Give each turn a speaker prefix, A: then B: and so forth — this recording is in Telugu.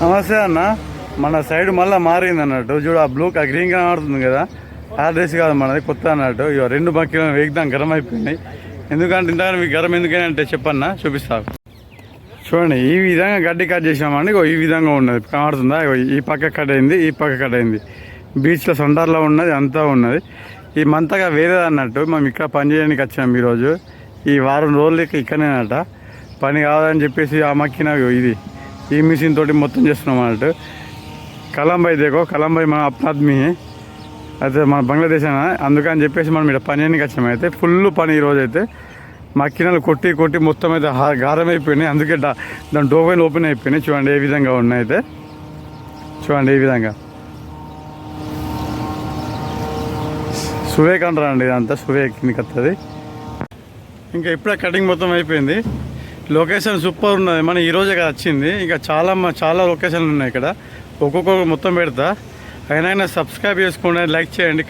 A: నమస్తే అన్న. మన సైడ్ మళ్ళీ మారింది అన్నట్టు. చూడు ఆ బ్లూ ఆ గ్రీన్ కనబడుతుంది కదా. ఆ డ్రెస్ కాదు మనది కొత్త అన్నట్టు. ఇక రెండు బక్కీలు వేగదాం గరం అయిపోయినాయి. ఎందుకంటే ఇంతగా మీకు గరం ఎందుకని అంటే చెప్పన్నా చూపిస్తా. చూడండి ఈ విధంగా గడ్డి కట్ చేసామండి ఇగో ఈ విధంగా ఉన్నది. కనబడుతుందా ఈ పక్క కట్ అయింది ఈ పక్క కట్ అయింది. బీచ్లో సొండర్లో ఉన్నది అంతా ఉన్నది. ఈ మంతగా వేరేది అన్నట్టు మేము ఇక్కడ పని చేయడానికి వచ్చాము ఈరోజు. ఈ వారం రోజులు ఇక్కడనే ఇక్కడనేనట. పని కావాలని చెప్పేసి ఆ మక్కిన ఇది. ఈ మిషన్ తోటి మొత్తం చేస్తున్నాం అన్నట్టు. కలంబాయి దేకో కలంబాయి మన అప్నా అయితే మన బంగ్లాదేశ్ అన్న అందుకని చెప్పేసి మనం ఇక్కడ పని అని వచ్చాము అయితే ఫుల్ పని ఈరోజు అయితే. మక్కినలు కొట్టి కొట్టి మొత్తం అయితే గారం అయిపోయినాయి. అందుకే దాని డోబైన్ ఓపెన్ అయిపోయినాయి. చూడండి ఏ విధంగా ఉన్నాయి అయితే. చూడండి ఏ విధంగా. సువేక్ అంటారండి ఇదంతా సువేక్ కిందకి వస్తుంది ఇంకా ఇప్పుడే కటింగ్ మొత్తం అయిపోయింది. లొకేషన్ సూపర్ ఉన్నది. మన ఈరోజే కదా వచ్చింది. ఇంకా చాలా మ- చాలా లొకేషన్లు ఉన్నాయి ఇక్కడ. ఒక్కొక్క మొత్తం పెడతా. అయినా సబ్స్క్రైబ్ చేసుకోండి లైక్ చేయండి.